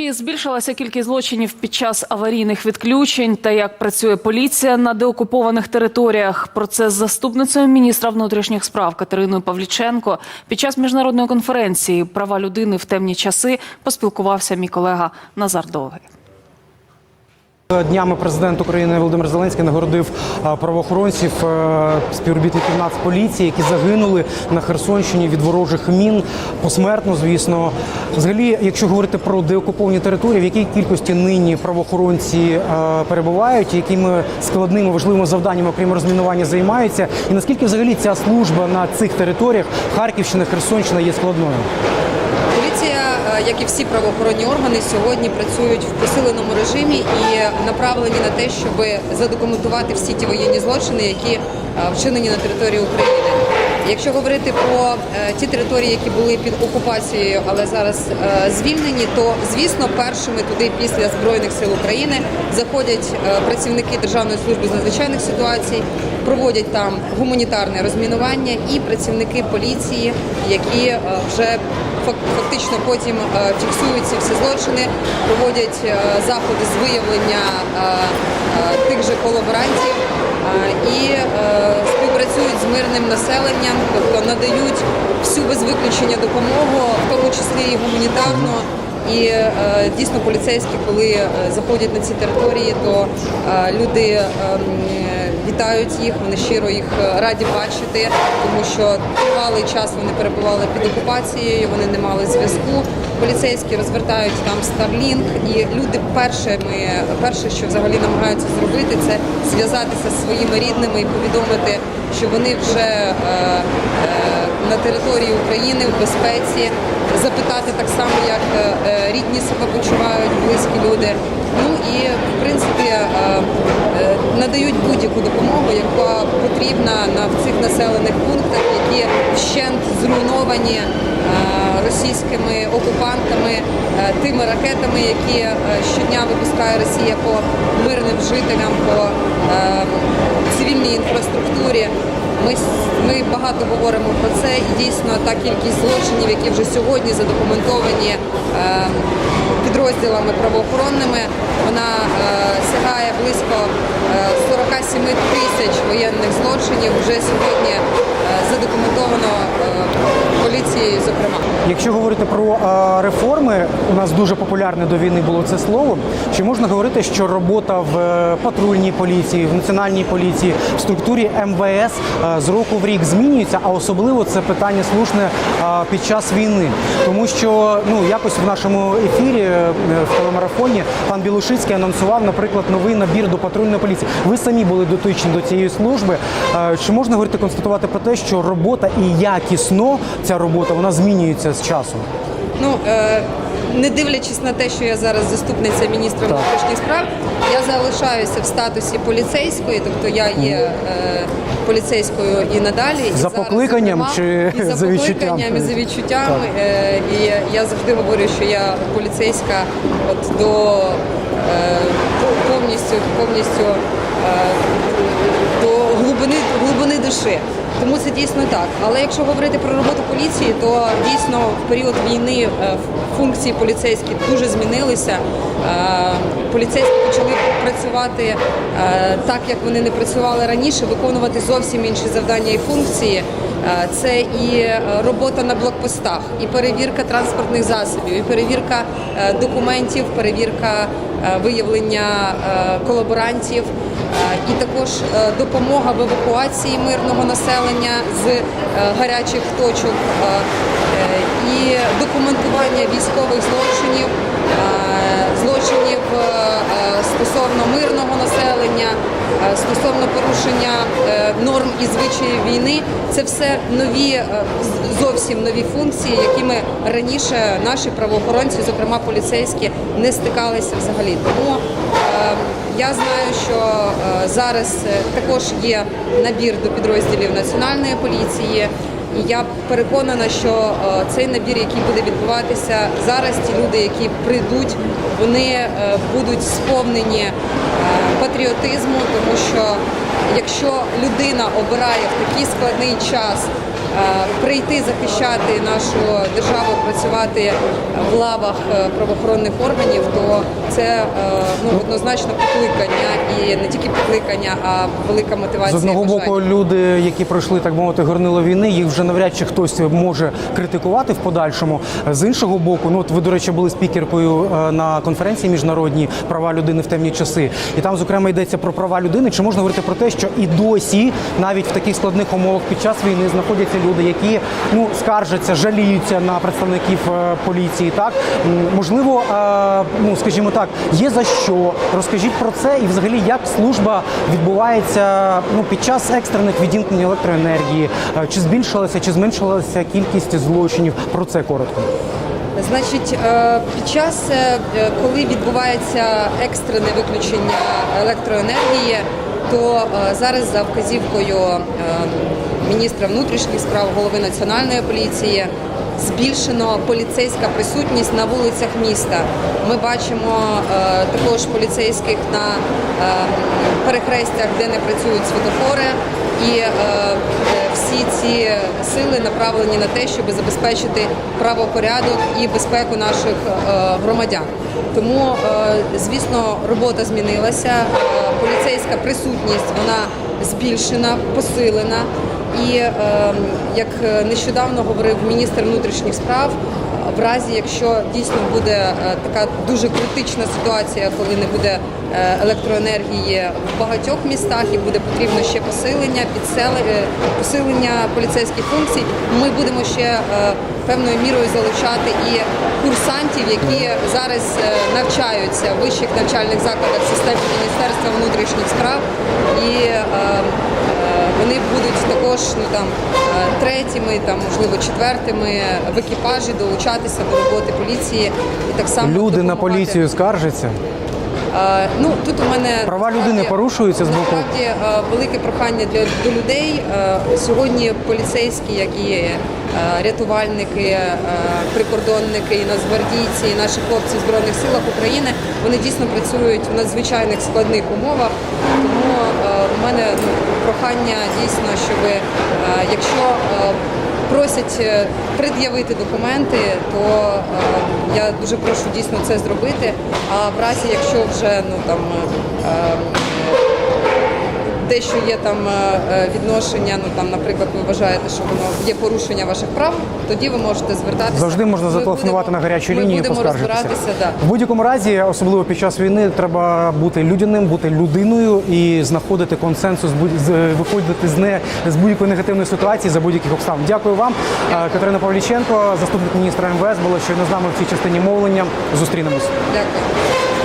Чи збільшилася кількість злочинів під час аварійних відключень та як працює поліція на деокупованих територіях? Про це з заступницею міністра внутрішніх справ Катериною Павліченко під час міжнародної конференції Права людини в темні часи поспілкувався мій колега Назар Довгий. Днями президент України Володимир Зеленський нагородив правоохоронців співробітників Нацполіції, які загинули на Херсонщині від ворожих мін посмертно. Звісно, взагалі, якщо говорити про деокуповані території, в якій кількості нині правоохоронці перебувають, якими складними важливими завданнями, окрім розмінування, займаються, і наскільки взагалі ця служба на цих територіях Харківщина, Херсонщина є складною? Як і всі правоохоронні органи, сьогодні працюють в посиленому режимі і направлені на те, щоб задокументувати всі ті воєнні злочини, які е, вчинені на території України. Якщо говорити про е, ті території, які були під окупацією, але зараз е, звільнені, то звісно, першими туди після збройних сил України заходять е, працівники Державної служби з надзвичайних ситуацій, проводять там гуманітарне розмінування і працівники поліції, які вже фактично потім фіксують ці всі злочини, проводять заходи з виявлення тих же колаборантів і співпрацюють з мирним населенням, тобто надають всю без виключення допомогу, в тому числі і гуманітарну. І е, дійсно поліцейські, коли е, заходять на ці території, то е, люди е, вітають їх, вони щиро їх раді бачити, тому що тривалий час вони перебували під окупацією, вони не мали зв'язку. Поліцейські розвертають там Starlink, і люди першими, перше, що взагалі намагаються зробити, це зв'язатися зі своїми рідними і повідомити, що вони вже е, е, на території України в безпеці, запитати так само, як е, е, рідні себе почувають, близькі люди. Ну і в принципі е, надають будь-яку допомогу, яка потрібна на в цих населених пунктах, які вщент зруйновані е, російськими окупантами, е, тими ракетами, які е, щодня випускає Росія по мирним жителям, по цивільній інфраструктурі. Ми, ми багато говоримо про це, і дійсно та кількість злочинів, які вже сьогодні задокументовані підрозділами правоохоронними, вона сягає близько е, 47 тисяч воєнних злочинів. Вже сьогодні е, задокументовано е, поліцією, зокрема. Якщо говорити про е, реформи, у нас дуже популярне до війни було це слово. Чи можна говорити, що робота в патрульній поліції, в національній поліції, в структурі МВС з року в рік змінюється, а особливо це питання слушне під час війни, тому що ну якось в нашому ефірі в телемарафоні пан Білушицький анонсував, наприклад, новий набір до патрульної поліції. Ви самі були дотичні до цієї служби. Е, Чи можна говорити констатувати про те, що робота і якісно ця робота вона змінюється з часом? Ну е, не дивлячись на те, що я зараз заступниця міністра внутрішніх справ, я залишаюся в статусі поліцейської, тобто я є е, поліцейською і надалі. І За зараз, покликанням зокрема, чи і за, за покликанням, і за відчуттями. Е, і я завжди говорю, що я поліцейська от до е, повністю повністю. Е, до глибини, глибини душі. Тому це дійсно так. Але якщо говорити про роботу поліції, то дійсно в період війни е, функції поліцейські дуже змінилися. Е, Поліцейські почали працювати так, як вони не працювали раніше, виконувати зовсім інші завдання і функції. Е, Це і е, робота на блокпостах, і перевірка транспортних засобів, і перевірка е, документів, перевірка виявлення колаборантів. І також допомога в евакуації мирного населення з гарячих точок і документування військових злочинів, злочинів стосовно е, стосовно порушення е, норм і звичаїв війни. Це все нові, е, зовсім нові функції, якими раніше наші правоохоронці, зокрема поліцейські, не стикалися взагалі. Тому е, я знаю, що зараз також є набір до підрозділів національної поліції. І я переконана, що е, цей набір, який буде відбуватися зараз, ті люди, які прийдуть, вони е, будуть сповнені е, патріотизму, тому що якщо людина обирає в такий складний час прийти захищати нашу державу, працювати в лавах е, правоохоронних органів, то це е, ну однозначно покликання і не тільки покликання, а велика мотивація. З одного боку, люди, які пройшли так мовити горнило війни, їх вже навряд чи хтось може критикувати в подальшому. З іншого боку, ну от ви, до речі, були спікеркою е, на конференції міжнародній права людини в темні часи, і там зокрема йдеться про права людини. Чи можна говорити про те, що і досі, навіть в таких складних умовах під час війни, знаходяться люди, які ну скаржаться, жаліються на представників е, поліції? Так можливо, е, ну скажімо так, є за що. Розкажіть про це і взагалі як служба відбувається ну під час екстрених відімкнень електроенергії, Е, чи збільшилася, чи зменшилася кількість злочинів? Про це коротко. Значить, під час, коли відбувається екстрене виключення електроенергії, то е, зараз за вказівкою е, міністра внутрішніх справ, голови національної поліції, збільшено поліцейська присутність на вулицях міста. Ми бачимо е, також поліцейських на перехрестях, де не працюють світофори, і е, всі ці сили направлені на те, щоб забезпечити правопорядок і безпеку наших е, громадян. Тому, е, звісно, робота змінилася. Поліцейська присутність вона збільшена, посилена. І е, як нещодавно говорив міністр внутрішніх справ, в разі, якщо дійсно буде е, така дуже критична ситуація, коли не буде е, електроенергії в багатьох містах і буде потрібно ще посилення, е, посилення поліцейських функцій, ми будемо ще е, певною мірою залучати і курсантів, які зараз е, навчаються в вищих навчальних закладах в системі Міністерства внутрішніх справ. І е, е, вони будуть також ну там е, третіми, там можливо четвертими в екіпажі долучатися до роботи поліції і так само Люди на поліцію скаржаться. Е, Ну тут у мене Права насправді- людини порушуються з боку? Насправді е, велике прохання для до людей. Сьогодні поліцейські, як і е, рятувальники, прикордонники, і нацгвардійці, і наші хлопці в збройних силах України, вони дійсно працюють в надзвичайних складних умовах. Тому прохання дійсно, щоб е, якщо е, просять е, пред'явити документи, то я дуже прошу дійсно це зробити. А в разі, якщо вже ну там е, дещо є там е, е, відношення, ну там, наприклад, ви вважаєте, що воно є порушення ваших прав, тоді ви можете звертатися. Завжди можна зателефонувати будемо- на гарячу лінію і будемо розбиратися. Да. В будь-якому разі, особливо під час війни, треба бути людяним, бути людиною і знаходити консенсус, виходити з не з будь-якої негативної ситуації за будь-яких обставин. Дякую вам, Е, Катерина Павліченко, заступник міністра МВС, була щойно з нами в цій частині мовлення. Зустрінемось. Дякую.